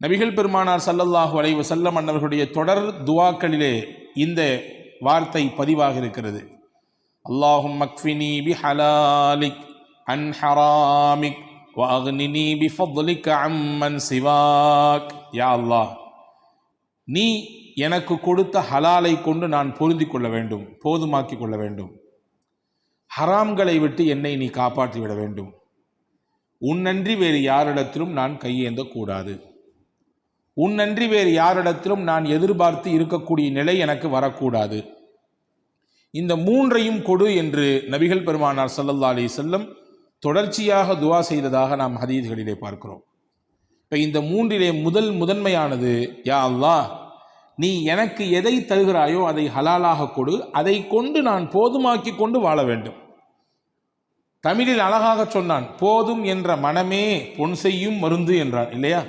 நபிகள் பெருமானார் சல்லல்லாஹு அலைவு செல்லம் அன்னவர்களுடைய தொடர் துவாக்களிலே இந்த வார்த்தை பதிவாக இருக்கிறது. அல்லாஹும் மக்ஃபினி பி ஹலாலிக் அன் ஹராமிக் வஅக்னினி பி ஃபضلிக அம்மன் சிவாக். யா அல்லாஹ் நீ எனக்கு கொடுத்த ஹலாலை கொண்டு நான் பொருந்தி கொள்ள வேண்டும் போதுமாக்கிக் கொள்ள வேண்டும். ஹராம்களை விட்டு என்னை நீ காப்பாற்றி விட வேண்டும். உன்னன்றி வேறு யாரிடத்திலும் நான் கையேந்தக்கூடாது உன்னன்றி வேறு யாரிடத்திலும் நான் எதிர்பார்த்து இருக்கக்கூடிய நிலை எனக்கு வரக்கூடாது. இந்த மூன்றையும் கொடு என்று நபிகள் பெருமானார் சல்லல்லா அலி செல்லம் தொடர்ச்சியாக துவா செய்ததாக நாம் ஹதீதுகளிலே பார்க்கிறோம். இப்போ இந்த மூன்றிலே முதல் முதன்மையானது யா அல்லாஹ் நீ எனக்கு எதை தருகிறாயோ அதை ஹலாலாக கொடு அதை கொண்டு நான் போதுமாக்கி கொண்டு வாழ வேண்டும். தமிழில் அழகாக சொன்னான் போதும் என்ற மனமே பொன் செய்யும் மருந்து என்றான் இல்லையா?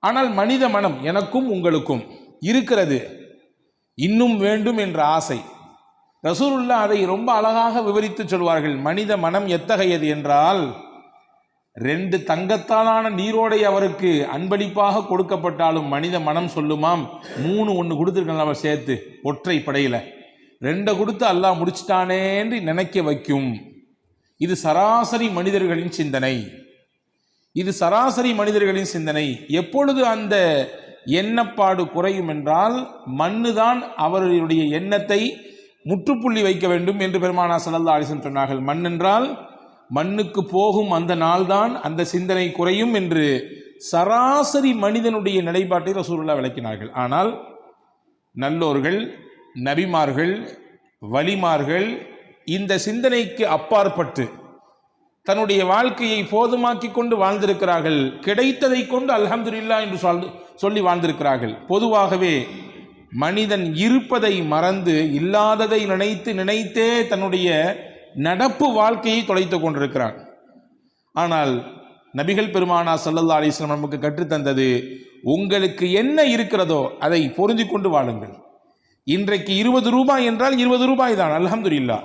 ஆனால் மனித மனம் எனக்கும் உங்களுக்கும் இருக்கிறது. இன்னும் வேண்டும் என்ற ஆசை. ரசூருல்லா அதை ரொம்ப அழகாக விவரித்து சொல்வார்கள். மனித மனம் எத்தகையது என்றால் ரெண்டு தங்கத்தாலான நீரோடை அவருக்கு அன்பளிப்பாக கொடுக்கப்பட்டாலும் மனித மனம் சொல்லுமாம். மூணு ஒன்று கொடுத்துருக்கேன் அவர் சேர்த்து ஒற்றை படையில். ரெண்டை கொடுத்து அல்லாஹ் முடிச்சிட்டானேன்னு நினைக்க வைக்கும். இது சராசரி மனிதர்களின் சிந்தனை. இது சராசரி மனிதர்களின் சிந்தனை. எப்பொழுது அந்த எண்ணப்பாடு குறையும் என்றால் மண்ணுதான் அவர்களுடைய எண்ணத்தை முற்றுப்புள்ளி வைக்க வேண்டும் என்று பெருமானா சல்லல்லா அலிசன் சொன்னார்கள். மண் என்றால் மண்ணுக்கு போகும் அந்த நாள்தான் அந்த சிந்தனை குறையும் என்று சராசரி மனிதனுடைய நிலைப்பாட்டை ரசூலுல்லா விளக்கினார்கள். ஆனால் நல்லோர்கள் நபிமார்கள் வலிமார்கள் இந்த சிந்தனைக்கு அப்பாற்பட்டு தன்னுடைய வாழ்க்கையை போதுமாக்கி கொண்டு வாழ்ந்திருக்கிறார்கள். கிடைத்ததை கொண்டு அல்ஹம்துல்லா என்று சொல் சொல்லி வாழ்ந்திருக்கிறார்கள். பொதுவாகவே மனிதன் இருப்பதை மறந்து இல்லாததை நினைத்து நினைத்தே தன்னுடைய நடப்பு வாழ்க்கையை தொலைத்து கொண்டிருக்கிறான். ஆனால் நபிகள் பெருமானா சல்லல்லா அலிஸ்லாம் நமக்கு கற்றுத்தந்தது உங்களுக்கு என்ன இருக்கிறதோ அதை பொருந்தி கொண்டு வாழுங்கள். இன்றைக்கு இருபது ரூபாய் என்றால் இருபது ரூபாய் தான் அல்ஹம்துலில்லா.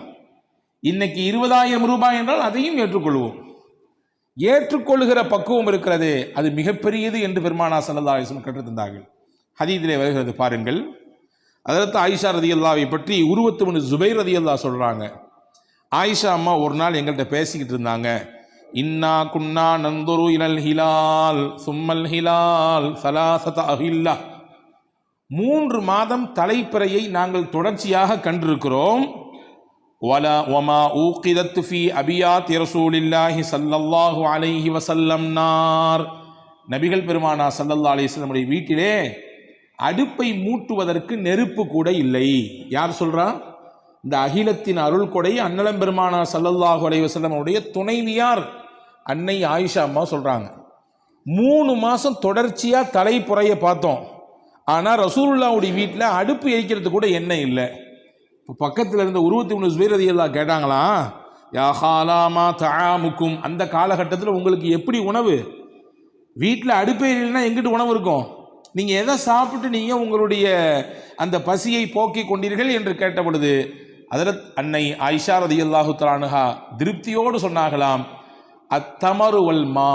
இன்னைக்கு இருபதாயிரம் ரூபாய் என்றால் அதையும் ஏற்றுக்கொள்வோம். ஏற்றுக்கொள்கிற பக்குவம் இருக்கிறது. அது மிகப்பெரியது என்று பெருமானா சல்லல்லா அலிஸ்லாம் கற்றுத்தந்தார்கள் ஹதீதிலே வருகிறது பாருங்கள். அதற்கு ஆயிஷா ரதி அல்லாவை பற்றி உருவத்து மனு ஜுபைர் ரதியல்லா சொல்கிறாங்க ஆயிஷா அம்மா ஒரு நாள் எங்கள்கிட்ட பேசிக்கிட்டு இருந்தாங்க. இன்னா குன்னா நந்தொரு இனல் ஹிலால் சும்மல் ஹிலால் சலாசத அஹில்லா. மூன்று மாதம் தலைப்பிறையை நாங்கள் தொடர்ச்சியாக கண்டிருக்கிறோம். ولا وما أوقدت في أبيات رسول الله صلى الله عليه وسلم نار நபிகள் பெருமானா சல்லல்லா அலிஸ்லமுடைய வீட்டிலே அடுப்பை மூட்டுவதற்கு நெருப்பு கூட இல்லை யார் சொல்றா இந்த அகிலத்தின் அருள் கொடை அன்னலம் பெருமானா சல்லல்லாஹு அலைஹி வஸல்லமுடைய துணைவியார் அன்னை ஆயிஷா அம்மா சொல்றாங்க மூணு மாசம் தொடர்ச்சியா தலைப்புறைய பார்த்தோம் ஆனால் ரசூலுல்லாவுடைய வீட்டில் அடுப்பு எரிக்கிறது கூட எண்ணெய் இல்லை இப்போ பக்கத்தில் இருந்த உருவத்தி ஒன்று சுபேரதி எல்லாம் கேட்டாங்களா? யா ஹாலாமா தஆமுக்கும். அந்த காலகட்டத்தில் உங்களுக்கு எப்படி உணவு? வீட்டில் அடுப்பே இல்லைன்னா எங்கிட்டு உணவு இருக்கும்? நீங்கள் எதை சாப்பிட்டு நீங்கள் உங்களுடைய அந்த பசியை போக்கிக் கொண்டீர்கள் என்று கேட்ட பொழுது அதரத் அன்னை ஐஷா ரதி அல்லாஹு தலானுஹா திருப்தியோடு சொன்னாகலாம் அத்தமருவல் மா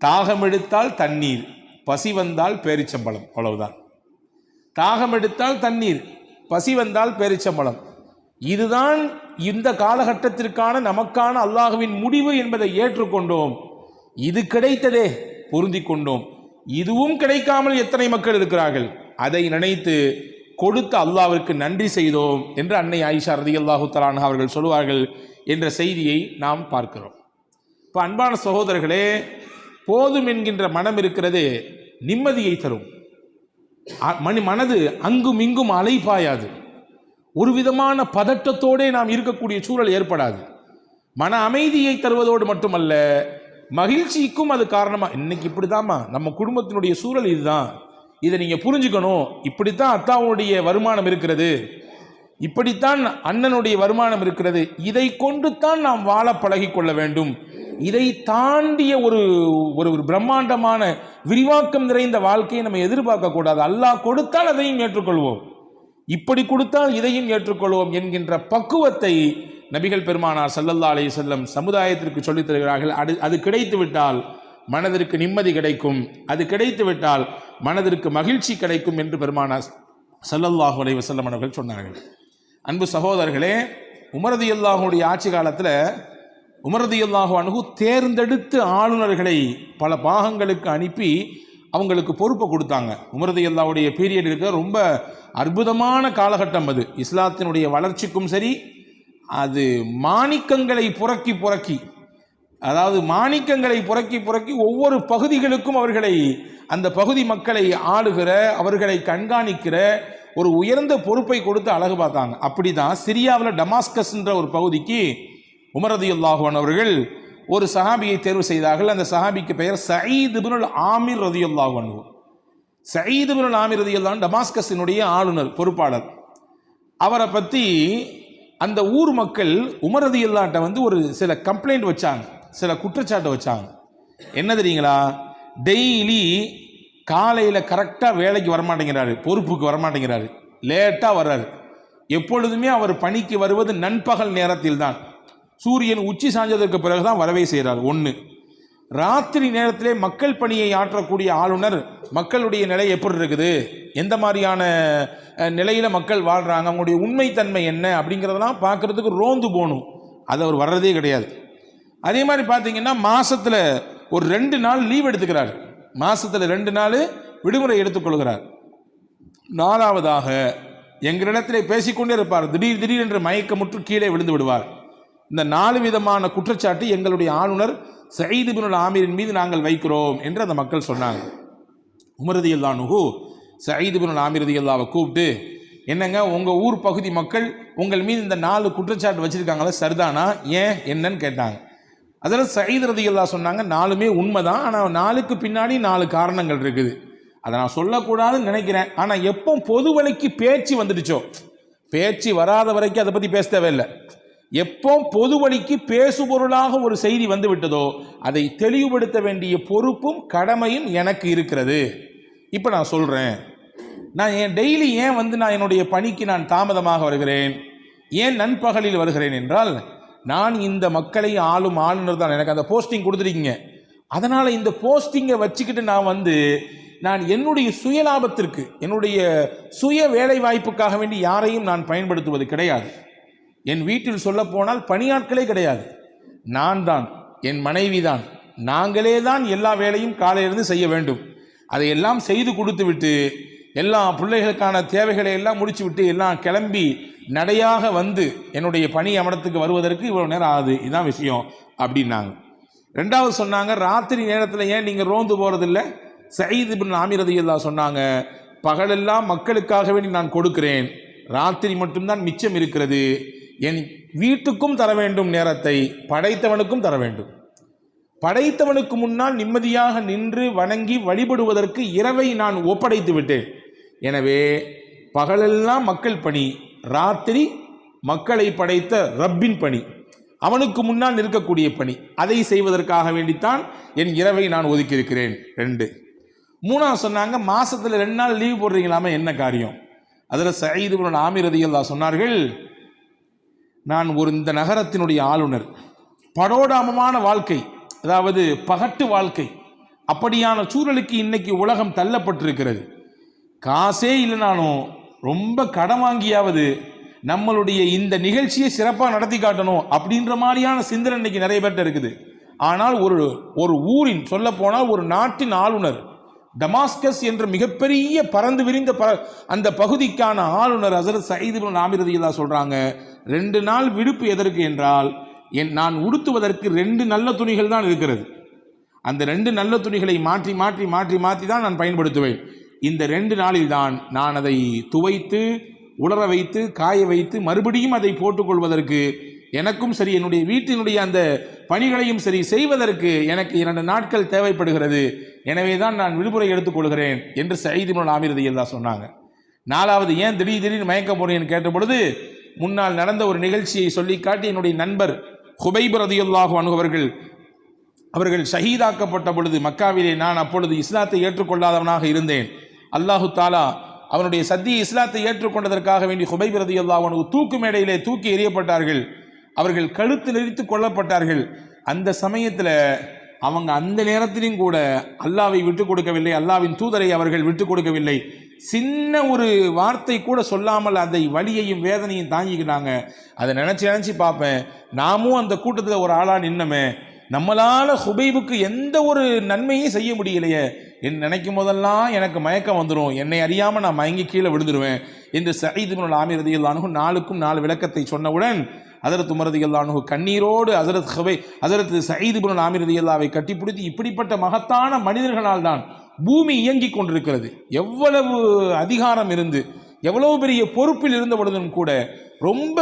தாகம் எடுத்தால் தண்ணீர் பசி வந்தால் பேரிச்சம்பழம் அவ்வளவுதான். தாகம் எடுத்தால் தண்ணீர் பசி வந்தால் பேரிச்சம்பளம் இதுதான் இந்த காலகட்டத்திற்கான நமக்கான அல்லாஹுவின் முடிவு என்பதை ஏற்றுக்கொண்டோம். இது கிடைத்ததே பொருந்தி கொண்டோம். இதுவும் கிடைக்காமல் எத்தனை மக்கள் இருக்கிறார்கள்? அதை நினைத்து கொடுத்த அல்லாவிற்கு நன்றி செய்தோம் என்று அன்னை ஆயிஷா ரதி அல்லாஹு தலான் அவர்கள் சொல்லுவார்கள் என்ற செய்தியை நாம் பார்க்கிறோம். இப்போ அன்பான சகோதரர்களே போதும் என்கின்ற மனம் இருக்கிறது நிம்மதியை தரும். மணி மனி மனது அங்கும் இங்கும் அலைப்பாயாது ஒரு விதமான பதட்டத்தோடே நாம் இருக்கக்கூடிய சூழல் ஏற்படாது. மன அமைதியை தருவதோடு மட்டுமல்ல மகிழ்ச்சிக்கும் அது காரணமாக இன்னைக்கு இப்படிதாம்மா. நம்ம குடும்பத்தினுடைய சூழல் இதுதான். இதை நீங்கள் புரிஞ்சுக்கணும். இப்படித்தான் அத்தாவுடைய வருமானம் இருக்கிறது. இப்படித்தான் அண்ணனுடைய வருமானம் இருக்கிறது. இதை கொண்டு தான் நாம் வாழ பழகி கொள்ள வேண்டும். இதை தாண்டிய ஒரு ஒரு ஒரு பிரம்மாண்டமான விரிவாக்கம் நிறைந்த வாழ்க்கையை நம்ம எதிர்பார்க்க கூடாது. அல்லாஹ் கொடுத்தால் அதையும் ஏற்றுக்கொள்வோம். இப்படி கொடுத்தால் இதையும் ஏற்றுக்கொள்வோம் என்கின்ற பக்குவத்தை நபிகள் பெருமானார் சல்லல்லா அலி செல்லம் சமுதாயத்திற்கு சொல்லித் தருகிறார்கள். அது அது கிடைத்து விட்டால் மனதிற்கு நிம்மதி கிடைக்கும். அது கிடைத்து விட்டால் மனதிற்கு மகிழ்ச்சி கிடைக்கும் என்று பெருமானார் சல்லல்லாஹு அலி வசல்லம் அவர்கள் சொன்னார்கள். அன்பு சகோதரர்களே உமரது அல்லாஹுடைய ஆட்சி காலத்தில் உமரதி அல்லாஹு அணுகு தேர்ந்தெடுத்து ஆளுநர்களை பல பாகங்களுக்கு அனுப்பி அவங்களுக்கு பொறுப்பை கொடுத்தாங்க. உமரதி அல்லாவுடைய பீரியட் இருக்க ரொம்ப அற்புதமான காலகட்டம் அது. இஸ்லாத்தினுடைய வளர்ச்சிக்கும் சரி அது மாணிக்கங்களை புரக்கி புரக்கி அதாவது மாணிக்கங்களை புரக்கி புரக்கி ஒவ்வொரு பகுதிகளுக்கும் அவர்களை அந்த பகுதி மக்களை ஆளுகிற அவர்களை கண்காணிக்கிற ஒரு உயர்ந்த பொறுப்பை கொடுத்து அழகு பார்த்தாங்க. அப்படிதான் சிரியாவில் டமாஸ்கஸ்ன்ற ஒரு பகுதிக்கு உமரதி அல்லாஹுவான் அவர்கள் ஒரு சஹாபியை தேர்வு செய்தார்கள். அந்த சஹாபிக்கு பெயர் சயீத் பினுல் ஆமீர் ரதி அல்லாஹுவான் சயீத் பினுல் ஆமீர் ரதி அல்லாஹ் டமாஸ்கஸினுடைய ஆளுநர் பொறுப்பாளர். அவரை பற்றி அந்த ஊர் மக்கள் உமரதியல்லாட்ட வந்து ஒரு சில கம்ப்ளைண்ட் வச்சாங்க. சில குற்றச்சாட்டு வச்சாங்க. என்ன தெரியுங்களா? டெய்லி காலையில் கரெக்டாக வேலைக்கு வரமாட்டேங்கிறாரு பொறுப்புக்கு வரமாட்டேங்கிறாரு. லேட்டாக வர்றாரு. எப்பொழுதுமே அவர் பணிக்கு வருவது நண்பகல் நேரத்தில் தான் சூரியன் உச்சி சாய்ந்ததற்கு பிறகு தான் வரவே செய்கிறார். ஒன்று ராத்திரி நேரத்திலே மக்கள் பணியை ஆற்றக்கூடிய ஆளுநர் மக்களுடைய நிலை எப்படி இருக்குது? எந்த மாதிரியான நிலையில் மக்கள் வாழ்கிறாங்க அவங்களுடைய உண்மைத்தன்மை என்ன? அப்படிங்கிறதெல்லாம் பார்க்குறதுக்கு ரோந்து போகணும். அது அவர் வர்றதே கிடையாது. அதே மாதிரி பார்த்தீங்கன்னா மாதத்தில் ஒரு ரெண்டு நாள் லீவ் எடுத்துக்கிறார். மாதத்தில் ரெண்டு நாள் விடுமுறை எடுத்துக்கொள்கிறார். நாலாவதாக எங்களிடத்திலே பேசிக்கொண்டே இருப்பார். திடீர் திடீர் என்று மயக்கமுற்று கீழே விழுந்து விடுவார். இந்த நாலு விதமான குற்றச்சாட்டு எங்களுடைய ஆளுநர் சயீது பின் ஆமீரின் மீது நாங்கள் வைக்கிறோம் என்று அந்த மக்கள் சொன்னாங்க. உமரதி அல்லானுகு சயீது பின் ஆமிரதி அல்லாவை கூப்பிட்டு என்னங்க உங்கள் ஊர் பகுதி மக்கள் உங்கள் மீது இந்த நாலு குற்றச்சாட்டு வச்சுருக்காங்களே சரிதானா? ஏன்? என்னன்னு கேட்டாங்க. அதில் சயீத் ரதி அல்லா சொன்னாங்க நாலுமே உண்மைதான் ஆனால் நாளுக்கு பின்னாடி நாலு காரணங்கள் இருக்குது. அதை நான் சொல்லக்கூடாதுன்னு நினைக்கிறேன். ஆனால் எப்போ பொது வழிக்கு பேச்சு வந்துடுச்சோ? பேச்சு வராத வரைக்கும் அதை பற்றி பேச தேவையில்லை. எப்போ பொது வழிக்கு பேசுபொருளாக ஒரு செய்தி வந்து விட்டதோ அதை தெளிவுபடுத்த வேண்டிய பொறுப்பும் கடமையும் எனக்கு இருக்கிறது. இப்போ நான் சொல்கிறேன் நான் என் டெய்லி ஏன் வந்து நான் என்னுடைய பணிக்கு நான் தாமதமாக வருகிறேன்? ஏன் நண்பகலில் வருகிறேன் என்றால் நான் இந்த மக்களை ஆளும் ஆளுநர் தான். எனக்கு அந்த போஸ்டிங் கொடுத்துருக்கீங்க அதனால் இந்த போஸ்டிங்கை வச்சுக்கிட்டு நான் வந்து நான் என்னுடைய சுயலாபத்திற்கு என்னுடைய சுய வேலை வாய்ப்புக்காக வேண்டி யாரையும் நான் பயன்படுத்துவது கிடையாது. என் வீட்டில் சொல்லப்போனால் பணியாட்களே கிடையாது. நான் தான் என் மனைவி தான் நாங்களே தான் எல்லா வேலையும் காலையிலிருந்து செய்ய வேண்டும். அதையெல்லாம் செய்து கொடுத்து விட்டு எல்லா பிள்ளைகளுக்கான தேவைகளை எல்லாம் முடிச்சு விட்டு எல்லாம் கிளம்பி நடையாக வந்து என்னுடைய பணி அமரத்துக்கு வருவதற்கு இவ்வளோ நேரம் ஆகுது. இதுதான் விஷயம் அப்படின்னாங்க. ரெண்டாவது சொன்னாங்க ராத்திரி நேரத்தில் ஏன் நீங்கள் ரோந்து போகிறதில்ல சயீது பின் ஆமிரதி அல்லா சொன்னாங்க பகலெல்லாம் மக்களுக்காக வேண்டி நான் கொடுக்கிறேன். ராத்திரி மட்டும்தான் மிச்சம் இருக்கிறது. என் வீட்டுக்கும் தர வேண்டும் நேரத்தை படைத்தவனுக்கும் தர வேண்டும். படைத்தவனுக்கு முன்னால் நிம்மதியாக நின்று வணங்கி வழிபடுவதற்கு இரவை நான் ஒப்படைத்து விட்டேன். எனவே பகலெல்லாம் மக்கள் பணி ராத்திரி மக்களை படைத்த ரப்பின் பணி அவனுக்கு முன்னால் நிற்கக்கூடிய பணி. அதை செய்வதற்காக வேண்டித்தான் என் இரவை நான் ஒதுக்கியிருக்கிறேன். ரெண்டு. மூணாவது சொன்னாங்க மாசத்துல ரெண்டு நாள் லீவ் போடுறீங்களாமே என்ன காரியம்? அதில் சயீது ஆமிரதியல்லா சொன்னார்கள் நான் ஒரு இந்த நகரத்தினுடைய ஆளுநர். படோடாமமான வாழ்க்கை அதாவது பகட்டு வாழ்க்கை. அப்படியான சூழலுக்கு இன்னைக்கு உலகம் தள்ளப்பட்டிருக்கிறது. காசே இல்லைனாலும் ரொம்ப கடன் வாங்கியாவது நம்மளுடைய இந்த நிகழ்ச்சியை சிறப்பாக நடத்தி காட்டணும் அப்படின்ற மாதிரியான சிந்தனை இன்னைக்கு நிறைய பேர்கிட்ட இருக்குது. ஆனால் ஒரு ஒரு ஊரின் சொல்ல போனால் ஒரு நாட்டின் ஆளுநர் டமாஸ்கஸ் என்ற மிகப்பெரிய பறந்து விரிந்த ப அந்த பகுதிக்கான ஆளுநர் ஹசரத் சயீது பின் சொல்கிறாங்க சொல்றாங்க ரெண்டு நாள் விடுப்பு எதற்கு என்றால் என் நான் உடுத்துவதற்கு ரெண்டு நல்ல துணிகள் தான் இருக்கிறது. அந்த ரெண்டு நல்ல துணிகளை மாற்றி மாற்றி மாற்றி மாற்றி தான் நான் பயன்படுத்துவேன். இந்த ரெண்டு நாளில் தான் நான் அதை துவைத்து உலர வைத்து காய வைத்து மறுபடியும் அதை போட்டுக்கொள்வதற்கு எனக்கும் சரி என்னுடைய வீட்டினுடைய அந்த பணிகளையும் சரி செய்வதற்கு எனக்கு இரண்டு நாட்கள் தேவைப்படுகிறது. எனவே தான் நான் விடுமுறை எடுத்துக்கொள்கிறேன் என்று சைதிமுல் ஆமிரதி அல்லா சொன்னாங்க. நாலாவது ஏன் திடீர் திடீர்னு மயக்க போறேன்னு கேட்ட பொழுது முன்னால் நடந்த ஒரு நிகழ்ச்சியை சொல்லி காட்டி என்னுடைய நண்பர் ஹுபைப் ரதியுல்லாஹு அணுகவர்கள் அவர்கள் ஷஹீதாக்கப்பட்ட பொழுது மக்காவிலே நான் அப்பொழுது இஸ்லாத்தை ஏற்றுக்கொள்ளாதவனாக இருந்தேன். அல்லாஹு தாலா அவனுடைய சத்திய இஸ்லாத்தை ஏற்றுக்கொண்டதற்காக வேண்டி ஹுபைப் ரதியுல்லாஹு அணுகு தூக்கு மேடையிலே தூக்கி எறியப்பட்டார்கள். அவர்கள் கழுத்து நெறித்து கொல்லப்பட்டார்கள். அந்த சமயத்தில் அவங்க அந்த நேரத்திலையும் கூட அல்லாவை விட்டு கொடுக்கவில்லை. அல்லாவின் தூதரை அவர்கள் விட்டு கொடுக்கவில்லை. சின்ன ஒரு வார்த்தை கூட சொல்லாமல் அதை வலியையும் வேதனையும் தாங்கிக்கிட்டாங்க. அதை நினச்சி நினச்சி பார்ப்பேன். நாமும் அந்த கூட்டத்தில் ஒரு ஆளாக நின்னமே. நம்மளால் ஹுபைபுக்கு எந்த ஒரு நன்மையும் செய்ய முடியலையே. என் நினைக்கும் போதெல்லாம் எனக்கு மயக்கம் வந்துடும் என்னை அறியாமல் நான் மயங்கி கீழே விழுந்துருவேன். என்று சயீது ஆமிரதியில் ஆமி நாளுக்கும் நாலு விளக்கத்தை சொன்னவுடன் ஹதரத் உமரதியல்லானு கண்ணீரோடு ஹசரத் ஹபை ஹசரத் சயீது பின் ஆமிரதியல்லாவை கட்டிப்பிடித்து இப்படிப்பட்ட மகத்தான மனிதர்களால் தான் பூமி இயங்கிக் கொண்டிருக்கிறது. எவ்வளவு அதிகாரம் இருந்து எவ்வளவு பெரிய பொறுப்பில் இருந்த பொழுதும் கூட ரொம்ப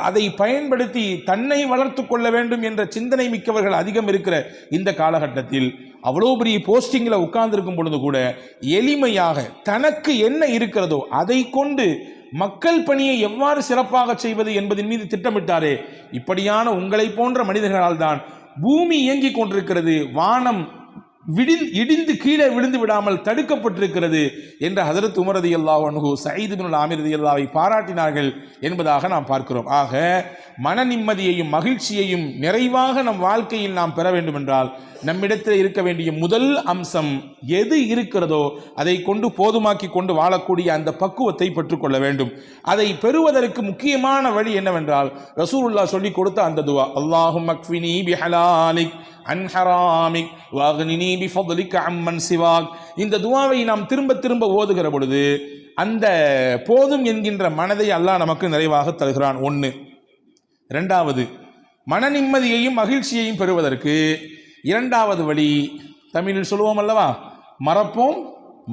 அதை பயன்படுத்தி தன்னை வளர்த்து கொள்ள வேண்டும் என்ற சிந்தனை மிக்கவர்கள் அதிகம் இருக்கிற இந்த காலகட்டத்தில் அவ்வளோ பெரிய போஸ்டிங்கில் உட்கார்ந்துருக்கும் பொழுது கூட எளிமையாக தனக்கு என்ன இருக்கிறதோ அதை கொண்டு மக்கள் பணியை எவ்வாறு சிறப்பாக செய்வது என்பதின் மீது திட்டமிட்டாரே. இப்படியான உங்களை போன்ற மனிதர்களால் தான் பூமி இயங்கிக் கொண்டிருக்கிறது. வானம் விடிந் இடிந்து கீழே விழுந்து விடாமல் தடுக்கப்பட்டிருக்கிறது என்ற ஹசரத் உமரதி அல்லாஹ் அனுகு சயீது பின் ஆமிரதி அல்லாவை பாராட்டினார்கள் என்பதாக நாம் பார்க்கிறோம். ஆக மன நிம்மதியையும் மகிழ்ச்சியையும் நிறைவாக நம் வாழ்க்கையில் நாம் பெற வேண்டும் என்றால் நம்மிடத்தில் இருக்க வேண்டிய முதல் அம்சம் எது இருக்கிறதோ அதை கொண்டு போதுமாக்கி கொண்டு வாழக்கூடிய அந்த பக்குவத்தை பெற்றுக்கொள்ள வேண்டும். அதை பெறுவதற்கு முக்கியமான வழி என்னவென்றால் ரசூலுல்லா சொல்லி கொடுத்த அந்த துவா அல்லாஹும் மக்வினி பிஹலாலிக் அன் ஹராமிக் வாகனினி பிஃபதலிக் அம்மன் சிவாக். இந்த துவாவை நாம் திரும்ப திரும்ப ஓதுகிற பொழுது அந்த போதும் என்கின்ற மனதை அல்லாஹ் நமக்கு நிறைவாக தருகிறான். ஒன்று ரெண்டாவது மன நிம்மதியையும் மகிழ்ச்சியையும் பெறுவதற்கு இரண்டாவது வழி தமிழில் சொல்லுவோம் அல்லவா? மறப்போம்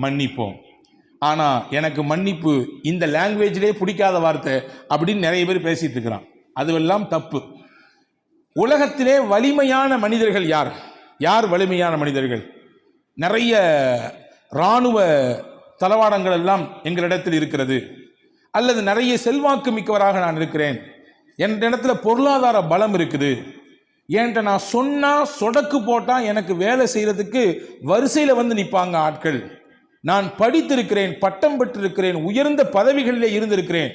மன்னிப்போம். ஆனால் எனக்கு மன்னிப்பு இந்த லாங்குவேஜிலே பிடிக்காத வார்த்தை அப்படின்னு நிறைய பேர் பேசிட்டு இருக்கிறான். அதுவெல்லாம் தப்பு. உலகத்திலே வலிமையான மனிதர்கள் யார்? யார் வலிமையான மனிதர்கள்? நிறைய இராணுவ தளவாடங்கள் எல்லாம் எங்களிடத்தில் இருக்கிறது. அல்லது நிறைய செல்வாக்கு மிக்கவராக நான் இருக்கிறேன். என் இடத்துல பொருளாதார பலம் இருக்குது. என்கிட்ட நான் சொன்னால் சொடக்கு போட்டால் எனக்கு வேலை செய்கிறதுக்கு வரிசையில் வந்து நிற்பாங்க ஆட்கள். நான் படித்திருக்கிறேன் பட்டம் பெற்றிருக்கிறேன் உயர்ந்த பதவிகளிலே இருந்திருக்கிறேன்.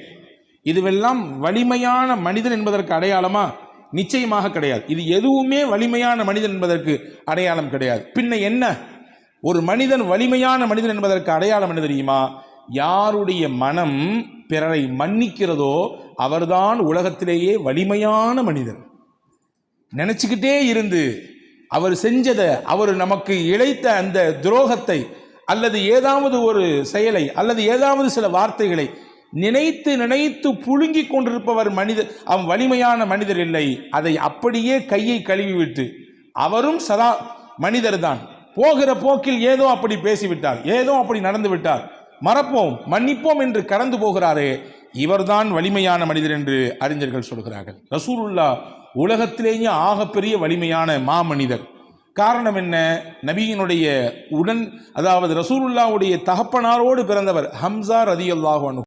இதுவெல்லாம் வலிமையான மனிதன் என்பதற்கு அடையாளமாக நிச்சயமாக கிடையாது. இது எதுவுமே வலிமையான மனிதன் என்பதற்கு அடையாளம் கிடையாது. பின்ன என்ன? ஒரு மனிதன் வலிமையான மனிதன் என்பதற்கு அடையாளம் என்ன தெரியுமா? யாருடைய மனம் பிறரை மன்னிக்கிறதோ அவர்தான் உலகத்திலேயே வலிமையான மனிதன் நினச்சிக்கிட்டே இருந்து அவர் செஞ்சதை அவர் நமக்கு இழைத்த அந்த துரோகத்தை அல்லது ஏதாவது ஒரு செயலை அல்லது ஏதாவது சில வார்த்தைகளை நினைத்து நினைத்து புழுங்கிக் கொண்டிருப்பவர் மனிதர் அவன் வலிமையான மனிதர் இல்லை. அதை அப்படியே கையை கழுவி விட்டு அவரும் சதா மனிதர் தான் போகிற போக்கில் ஏதோ அப்படி பேசிவிட்டார் ஏதோ அப்படி நடந்து விட்டார் மறப்போம் மன்னிப்போம் என்று கடந்து போகிறாரே. இவர்தான் வலிமையான மனிதர் என்று அறிஞர்கள் சொல்கிறார்கள். ரசூலுல்லா உலகத்திலேயே ஆகப்பெரிய வலிமையான மாமனிதர். காரணம் என்ன? நபியினுடைய உடன் அதாவது ரசூலுல்லாவுடைய தகப்பனாரோடு பிறந்தவர் ஹம்சா ரதியல்லாஹு அன்ஹு.